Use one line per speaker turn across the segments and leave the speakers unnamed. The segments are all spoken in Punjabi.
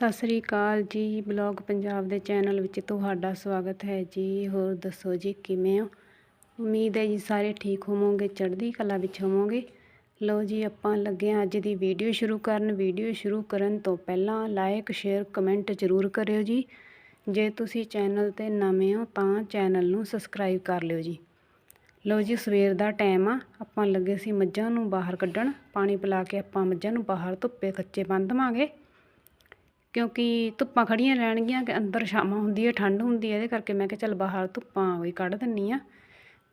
ਸਤਿ ਸ੍ਰੀ ਅਕਾਲ ਜੀ, ਬਲੌਗ ਪੰਜਾਬ ਦੇ ਚੈਨਲ ਵਿੱਚ ਤੁਹਾਡਾ ਸਵਾਗਤ ਹੈ ਜੀ। ਹੋਰ ਦੱਸੋ ਜੀ, ਕਿਵੇਂ ਹੋ? ਉਮੀਦ ਹੈ ਜੀ ਸਾਰੇ ਠੀਕ ਹੋਵੋਗੇ, ਚੜ੍ਹਦੀ ਕਲਾ ਵਿੱਚ ਹੋਵੋਗੇ। ਲਓ ਜੀ, ਆਪਾਂ ਲੱਗੇ ਹਾਂ ਅੱਜ ਦੀ ਵੀਡੀਓ ਸ਼ੁਰੂ ਕਰਨ। ਵੀਡੀਓ ਸ਼ੁਰੂ ਕਰਨ ਤੋਂ ਪਹਿਲਾਂ ਲਾਈਕ ਸ਼ੇਅਰ, ਕਮੈਂਟ ਜ਼ਰੂਰ ਕਰਿਓ ਜੀ। ਜੇ ਤੁਸੀਂ ਚੈਨਲ ਤੇ ਨਵੇਂ ਹੋ ਤਾਂ ਚੈਨਲ ਨੂੰ ਸਬਸਕ੍ਰਾਈਬ ਕਰ ਲਿਓ ਜੀ। ਲਓ ਜੀ, ਸਵੇਰ ਦਾ ਟਾਈਮ ਆ। ਆਪਾਂ ਲੱਗੇ ਸੀ ਮੱਝਾਂ ਨੂੰ ਬਾਹਰ ਕੱਢਣ। ਪਾਣੀ ਪਿਲਾ ਕੇ ਆਪਾਂ ਮੱਝਾਂ ਨੂੰ ਬਾਹਰ ਧੁੱਪੇ ਕੱਚੇ ਬੰਨ ਦੇਵਾਂਗੇ। ਕਿਉਂਕਿ ਧੁੱਪਾਂ ਖੜ੍ਹੀਆਂ ਰਹਿਣਗੀਆਂ ਕਿ ਅੰਦਰ ਛਾਵਾਂ ਹੁੰਦੀ ਹੈ, ਠੰਡ ਹੁੰਦੀ ਹੈ, ਇਹਦੇ ਕਰਕੇ ਮੈਂ ਕਿਹਾ ਚੱਲ ਬਾਹਰ ਧੁੱਪਾਂ ਵੀ ਕੱਢ ਦਿੰਦੀ ਹਾਂ।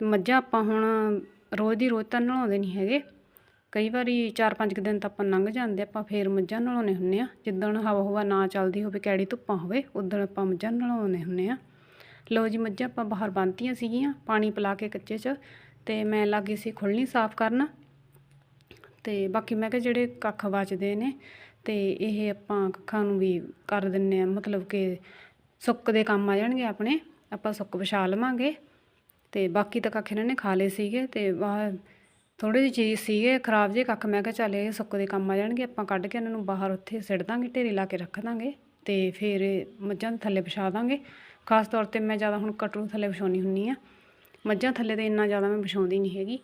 ਮੱਝਾਂ ਆਪਾਂ ਹੁਣ ਰੋਜ਼ ਦੀ ਰੋਜ਼ ਤਾਂ ਨਲਾਉਂਦੇ ਨਹੀਂ ਹੈਗੇ। ਕਈ ਵਾਰੀ 4-5 ਕੁ ਦਿਨ ਤਾਂ ਆਪਾਂ ਲੰਘ ਜਾਂਦੇ, ਆਪਾਂ ਫੇਰ ਮੱਝਾਂ ਨਲਾਉਣੇ ਹੁੰਨੇ ਆ ਜਿੱਦਣ ਹਵਾ ਹਵਾ ਨਾ ਚੱਲਦੀ ਹੋਵੇ, ਕੈੜੀ ਧੁੱਪਾਂ ਹੋਵੇ ਉਦੋਂ ਆਪਾਂ ਮੱਝਾਂ ਨਲਾਉਣੇ ਹੁੰਨੇ ਆ ਲਓ ਜੀ, ਮੱਝਾਂ ਆਪਾਂ ਬਾਹਰ ਬੰਨ੍ਹਤੀਆਂ ਸੀਗੀਆਂ ਪਾਣੀ ਪਿਲਾ ਕੇ ਕੱਚੇ 'ਚ ਤੇ ਮੈਂ ਲੱਗੀ ਸੀ ਖੁੱਲ੍ਹਣੀ ਸਾਫ਼ ਕਰਨ। ਤੇ ਬਾਕੀ ਮੈਂ ਕਿਹਾ ਜਿਹੜੇ ਕੱਖ ਬਚਦੇ ਨੇ ਅਤੇ ਇਹ ਆਪਾਂ ਕੱਖਾਂ ਨੂੰ ਵੀ ਕਰ ਦਿੰਨੇ ਆ, ਮਤਲਬ ਕਿ ਸੁੱਕ ਦੇ ਕੰਮ ਆ ਜਾਣਗੇ ਆਪਣੇ, ਆਪਾਂ ਸੁੱਕ ਵਿਛਾ ਲਵਾਂਗੇ। ਤੇ ਬਾਕੀ ਤਾਂ ਕੱਖ ਇਹਨਾਂ ਨੇ ਖਾ ਲਏ ਸੀਗੇ ਤੇ ਬਾਹਰ ਥੋੜੀ ਜਿਹੀ ਚੀਜ਼ ਸੀਗੇ, ਖਰਾਬ ਜੇ ਕੱਖ, ਮੈਂ ਕਿਹਾ ਚੱਲ ਇਹ ਸੁੱਕ ਦੇ ਕੰਮ ਆ ਜਾਣਗੇ, ਆਪਾਂ ਕੱਢ ਕੇ ਇਹਨਾਂ ਨੂੰ ਬਾਹਰ ਉੱਥੇ ਸਿੱਟ ਦਾਂਗੇ, ਢੇਰੀ ਲਾ ਕੇ ਰੱਖ ਦਾਂਗੇ ਤੇ ਫਿਰ ਮੱਝਾਂ ਦੇ ਥੱਲੇ ਵਿਛਾ ਦਾਂਗੇ। ਖਾਸ ਤੌਰ ਤੇ ਮੈਂ ਜ਼ਿਆਦਾ ਹੁਣ ਕਟਰੂ ਥੱਲੇ ਵਿਛਾਉਣੀ ਹੁੰਨੀ ਆ, ਮੱਝਾਂ ਥੱਲੇ ਤੇ ਇੰਨਾ ਜ਼ਿਆਦਾ ਮੈਂ ਵਿਛਾਉਂਦੀ ਨਹੀਂ ਹੈਗੀ।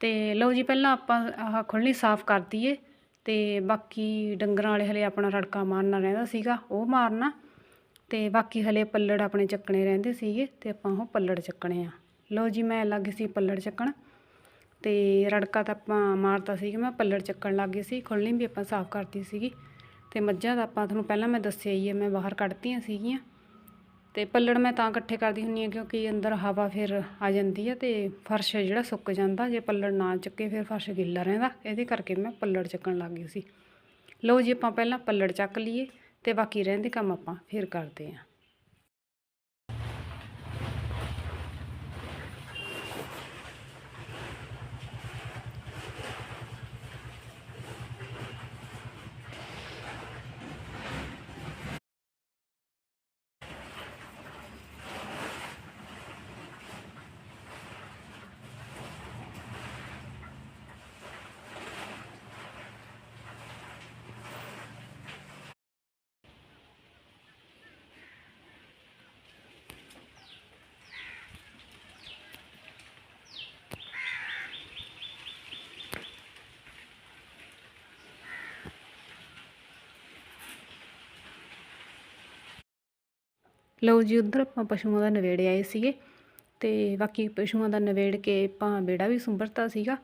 ਤੇ ਲਓ ਜੀ, ਪਹਿਲਾਂ ਆਪਾਂ ਆਹ ਖੁੱਲ੍ਹਣੀ ਸਾਫ਼ ਕਰ ਦਈਏ। ਅਤੇ ਬਾਕੀ ਡੰਗਰਾਂ ਵਾਲੇ ਹਲੇ ਆਪਣਾ ਰੜਕਾ ਮਾਰਨਾ ਰਹਿੰਦਾ ਸੀਗਾ, ਉਹ ਮਾਰਨਾ। ਅਤੇ ਬਾਕੀ ਹਲੇ ਪੱਲੜ ਆਪਣੇ ਚੱਕਣੇ ਰਹਿੰਦੇ ਸੀਗੇ ਅਤੇ ਆਪਾਂ ਉਹ ਪੱਲੜ ਚੱਕਣੇ ਆ। ਲਓ ਜੀ, ਮੈਂ ਲੱਗ ਸੀ ਪੱਲੜ ਚੱਕਣ। ਅਤੇ ਰੜਕਾ ਤਾਂ ਆਪਾਂ ਮਾਰਤਾ ਸੀ ਮੈਂ ਪੱਲੜ ਚੱਕਣ ਲੱਗ ਗਈ ਸੀ। ਖੁੱਲ੍ਹਣੀ ਵੀ ਆਪਾਂ ਸਾਫ਼ ਕਰਤੀ ਸੀਗੀ। ਅਤੇ ਮੱਝਾਂ ਦਾ ਆਪਾਂ ਤੁਹਾਨੂੰ ਪਹਿਲਾਂ ਮੈਂ ਦੱਸਿਆ ਹੀ ਹੈ ਮੈਂ ਬਾਹਰ ਕੱਢਤੀਆਂ ਸੀਗੀਆਂ। ਤੇ ਪੱਲੜ ਮੈਂ ਤਾਂ ਇਕੱਠੇ ਕਰਦੀ ਹੁੰਨੀ ਆ ਕਿਉਂਕਿ ਅੰਦਰ ਹਵਾ ਫਿਰ ਆ ਜਾਂਦੀ ਆ ਤੇ ਫਰਸ਼ ਜਿਹੜਾ ਸੁੱਕ ਜਾਂਦਾ, ਜੇ ਪੱਲੜ ਨਾ ਚੱਕੇ ਫਿਰ ਫਰਸ਼ ਗਿੱਲਾ ਰਹਿੰਦਾ। ਇਹਦੇ ਕਰਕੇ ਮੈਂ ਪੱਲੜ ਚੱਕਣ ਲੱਗ ਗਈ ਸੀ। ਲਓ ਜੀ ਆਪਾਂ ਪਹਿਲਾਂ ਪੱਲੜ ਚੱਕ ਲਈਏ ਤੇ ਬਾਕੀ ਰਹਿੰਦੇ ਕੰਮ ਆਪਾਂ ਫਿਰ ਕਰਦੇ ਆਂ ਲਓ ਜੀ, ਉਧਰ ਆਪਾਂ ਪਸ਼ੂਆਂ ਦਾ ਨਵੇੜੇ ਆਏ ਸੀਗੇ ਤੇ ਬਾਕੀ ਪਸ਼ੂਆਂ ਦਾ ਨਵੇੜ ਕੇ ਆਪਾਂ ਵਿਹੜਾ ਵੀ ਸੁੰਬਰਤਾ ਸੀਗਾ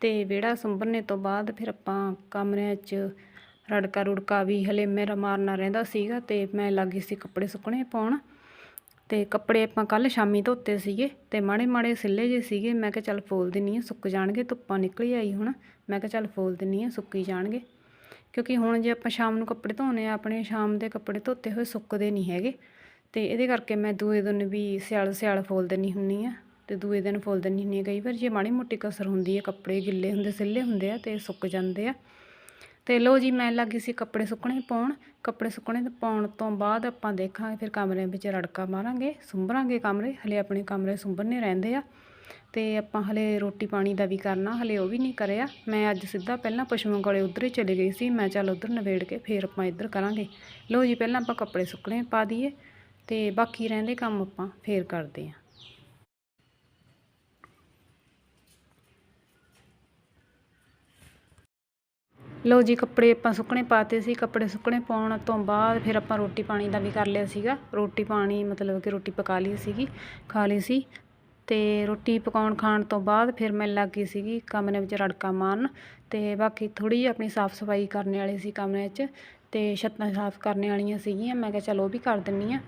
ਤੇ ਵਿਹੜਾ ਸੁੰਬਰਨੇ ਤੋਂ ਬਾਅਦ ਫਿਰ ਆਪਾਂ ਕਮਰਿਆਂ 'ਚ ਰੜਕਾ ਰੁੜਕਾ ਵੀ ਹਲੇ ਮੇਰਾ ਮਾਰਨਾ ਰਹਿੰਦਾ ਸੀਗਾ ਤੇ ਮੈਂ ਲੱਗੀ ਸੀ ਕੱਪੜੇ ਸੁੱਕਣੇ ਪਾਉਣ ਤੇ ਕੱਪੜੇ ਆਪਾਂ ਕੱਲ ਸ਼ਾਮੀ ਧੋਤੇ ਸੀਗੇ ਤੇ ਮਾੜੇ ਮਾੜੇ ਸਿੱਲੇ ਜੇ ਸੀਗੇ। ਮੈਂ ਕਿਹਾ ਚੱਲ ਫੋਲ ਦਿੰਨੀ ਆ ਸੁੱਕ ਜਾਣਗੇ, ਧੁੱਪਾਂ ਨਿਕਲੀ ਆਈ ਹੁਣ। ਮੈਂ ਕਿਹਾ ਚੱਲ ਫੋਲ ਦਿੰਨੀ ਆ ਸੁੱਕੀ ਜਾਣਗੇ। ਕਿਉਂਕਿ ਹੁਣ ਜੇ ਆਪਾਂ ਸ਼ਾਮ ਨੂੰ ਕੱਪੜੇ ਧੋਣੇ ਆ, ਆਪਣੇ ਸ਼ਾਮ ਦੇ ਕੱਪੜੇ ਧੋਤੇ ਹੋਏ ਸੁੱਕਦੇ ਨਹੀਂ ਹੈਗੇ। ਤੇ ਇਹਦੇ ਕਰਕੇ ਮੈਂ ਦੂਏ ਦਿਨ ਵੀ ਸਿਆਲ ਸਿਆਲ ਫੋਲ ਦਿੰਨੀ ਹੁੰਨੀ ਆ ਤੇ ਦੂਏ ਦਿਨ ਫੋਲ ਦਿੰਨੀ ਹੁੰਨੀ ਆ ਕਈ ਵਾਰ ਜੇ ਮਾੜੀ ਮੋਟੀ ਕਸਰ ਹੁੰਦੀ ਹੈ, ਕੱਪੜੇ ਗਿੱਲੇ ਹੁੰਦੇ, ਸਿੱਲੇ ਹੁੰਦੇ ਆ ਤੇ ਸੁੱਕ ਜਾਂਦੇ ਆ। ਤੇ ਲੋ ਜੀ, ਮੈਂ ਲੱਗੀ ਸੀ ਕੱਪੜੇ ਸੁੱਕਣੇ ਪਾਉਣ। ਕੱਪੜੇ ਸੁੱਕਣੇ ਪਾਉਣ ਤੋਂ ਬਾਅਦ ਆਪਾਂ ਦੇਖਾਂਗੇ, ਫਿਰ ਕਮਰੇ ਵਿੱਚ ਰੜਕਾ ਮਾਰਾਂਗੇ, ਸੁੰਬਰਾਂਗੇ ਕਮਰੇ। ਹਲੇ ਆਪਣੇ ਕਮਰੇ ਸੁੰਬਰਨੇ ਰਹਿੰਦੇ ਆ ਤੇ ਆਪਾਂ ਹਲੇ ਰੋਟੀ ਪਾਣੀ ਦਾ ਵੀ ਕਰਨਾ, ਹਲੇ ਉਹ ਵੀ ਨਹੀਂ ਕਰਿਆ। ਮੈਂ ਅੱਜ ਸਿੱਧਾ ਪਹਿਲਾਂ ਪਸ਼ੂਆਂ ਕੋਲੇ ਉਧਰ ਹੀ ਚਲੇ ਗਈ ਸੀ। ਮੈਂ ਚੱਲ ਉਧਰ ਨਵੇੜ ਕੇ ਫਿਰ ਆਪਾਂ ਇੱਧਰ ਕਰਾਂਗੇ। ਲੋ ਜੀ, ਪਹਿਲਾਂ ਆਪਾਂ ਕੱਪੜੇ ਸੁੱਕਣੇ ਪਾ ਦਈਏ। ਤੇ ਬਾਕੀ ਰਹਿੰਦੇ ਕੰਮ ਆਪਾਂ ਫੇਰ ਕਰਦੇ ਆਂ ਲੋ ਜੀ, ਕੱਪੜੇ ਆਪਾਂ ਸੁੱਕਣੇ ਪਾਤੇ ਸੀ। ਕੱਪੜੇ ਸੁੱਕਣੇ ਪਾਉਣ ਤੋਂ ਬਾਅਦ ਫਿਰ ਆਪਾਂ ਰੋਟੀ ਪਾਣੀ ਦਾ ਵੀ ਕਰ ਲਿਆ ਸੀਗਾ। ਰੋਟੀ ਪਾਣੀ ਮਤਲਬ ਕਿ ਰੋਟੀ ਪਕਾ ਲਈ ਸੀਗੀ, ਖਾ ਲਈ ਸੀ। ਤੇ ਰੋਟੀ ਪਕਾਉਣ ਖਾਣ ਤੋਂ ਬਾਅਦ ਫਿਰ ਮੈਂ ਲੱਗ ਗਈ ਸੀਗੀ ਕਮਰੇ ਵਿੱਚ ਰੜਕਾ ਮਾਰਨ। ਤੇ ਬਾਕੀ ਥੋੜੀ ਜਿਹੀ ਆਪਣੀ ਸਾਫ਼ ਸਫ਼ਾਈ ਕਰਨ ਵਾਲੀ ਸੀ ਕਮਰੇ 'ਚ। ਤੇ ਛੱਤਾਂ ਸਾਫ਼ ਕਰਨ ਵਾਲੀਆਂ ਸੀਗੀਆਂ, ਮੈਂ ਕਿਹਾ ਚਲ ਉਹ ਵੀ ਕਰ ਦਿੰਨੀ ਆ।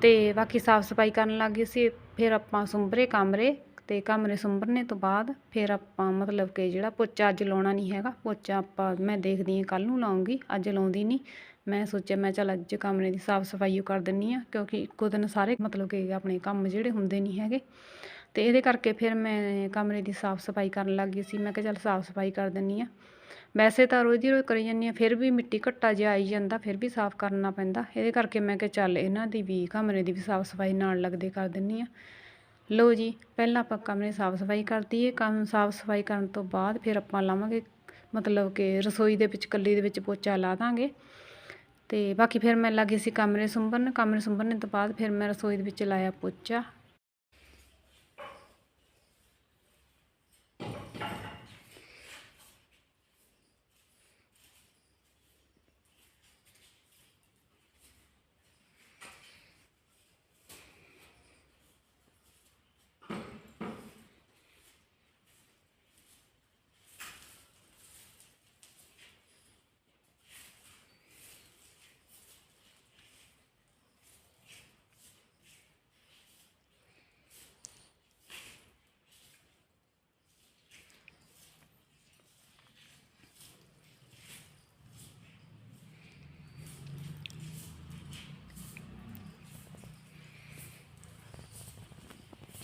ਤੇ ਬਾਕੀ ਸਾਫ਼ ਸਫ਼ਾਈ ਕਰਨ ਲੱਗ ਗਈ ਸੀ, ਫਿਰ ਆਪਾਂ ਸੁੰਬਰੇ ਕਮਰੇ ਤੇ ਕਮਰੇ ਸੁੰਬਰਨੇ ਤੋਂ ਬਾਅਦ ਫਿਰ ਆਪਾਂ ਮਤਲਬ ਕਿ ਜਿਹੜਾ ਪੋਚਾ ਅੱਜ ਲਾਉਣਾ ਨਹੀਂ ਹੈਗਾ, ਪੋਚਾ ਆਪਾਂ ਮੈਂ ਦੇਖਦੀ ਹਾਂ ਕੱਲ ਨੂੰ ਲਾਉਂਗੀ, ਅੱਜ ਲਾਉਂਦੀ ਨਹੀਂ। ਮੈਂ ਸੋਚਿਆ, ਮੈਂ ਚੱਲ ਅੱਜ ਕਮਰੇ ਦੀ ਸਾਫ਼ ਸਫ਼ਾਈ ਕਰ ਦਿੰਨੀ ਆ, ਕਿਉਂਕਿ ਇੱਕੋ ਦਿਨ ਸਾਰੇ ਮਤਲਬ ਕਿ ਆਪਣੇ ਕੰਮ ਜਿਹੜੇ ਹੁੰਦੇ ਨਹੀਂ ਹੈਗੇ। ਤੇ ਇਹਦੇ ਕਰਕੇ ਫਿਰ ਮੈਂ ਕਮਰੇ ਦੀ ਸਾਫ਼ ਸਫ਼ਾਈ ਕਰਨ ਲੱਗ ਗਈ ਸੀ, ਮੈਂ ਕਿਹਾ ਚੱਲ ਸਾਫ਼ ਸਫ਼ਾਈ ਕਰ ਦਿੰਨੀ ਆ। ਵੈਸੇ ਤਾਂ ਰੋਜ਼ ਦੀ ਰੋਜ਼ ਕਰੀ ਜਾਂਦੀ ਆ ਫਿਰ ਵੀ ਮਿੱਟੀ ਘੱਟਾ ਜਿਹਾ ਆਈ ਜਾਂਦਾ, ਫਿਰ ਵੀ ਸਾਫ਼ ਕਰਨਾ ਪੈਂਦਾ। ਇਹਦੇ ਕਰਕੇ ਮੈਂ ਕਿ ਚੱਲ ਇਹਨਾਂ ਦੀ ਵੀ, ਕਮਰੇ ਦੀ ਵੀ ਸਾਫ਼ ਸਫ਼ਾਈ ਨਾਲ ਲੱਗਦੇ ਕਰ ਦਿੰਨੀ ਆ ਲਓ ਜੀ, ਪਹਿਲਾਂ ਆਪਾਂ ਕਮਰੇ ਸਾਫ਼ ਸਫ਼ਾਈ ਕਰ ਦਈਏ, ਕੰਮ ਸਾਫ਼ ਸਫ਼ਾਈ ਕਰਨ ਤੋਂ ਬਾਅਦ ਫਿਰ ਆਪਾਂ ਲਾਵਾਂਗੇ, ਮਤਲਬ ਕਿ ਰਸੋਈ ਦੇ ਵਿੱਚ ਕੱਲੀ ਦੇ ਵਿੱਚ ਪੋਚਾ ਲਾ ਦਾਂਗੇ। ਤੇ ਬਾਕੀ ਫਿਰ ਮੈਂ ਲੱਗੀ ਸੀ ਕਮਰੇ ਸੁੰਬਰਨ ਕਮਰੇ ਸੁੰਬਰਨ ਤੋਂ ਬਾਅਦ ਫਿਰ ਮੈਂ ਰਸੋਈ ਦੇ ਵਿੱਚ ਲਾਇਆ ਪੋਚਾ।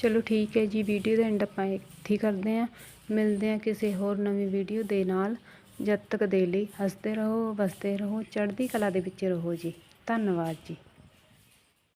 ਚਲੋ ਠੀਕ ਹੈ ਜੀ ਵੀਡੀਓ ਦਾ ਐਂਡ ਆਪਾਂ ਇੱਥੇ ਕਰਦੇ ਹਾਂ। ਮਿਲਦੇ ਹਾਂ ਕਿਸੇ ਹੋਰ ਨਵੀਂ ਵੀਡੀਓ ਦੇ ਨਾਲ। ਜਦ ਤੱਕ ਦੇ ਲਈ ਹੱਸਦੇ ਰਹੋ, ਵਸਦੇ ਰਹੋ, ਚੜ੍ਹਦੀ ਕਲਾ ਦੇ ਵਿੱਚ ਰਹੋ ਜੀ। ਧੰਨਵਾਦ ਜੀ।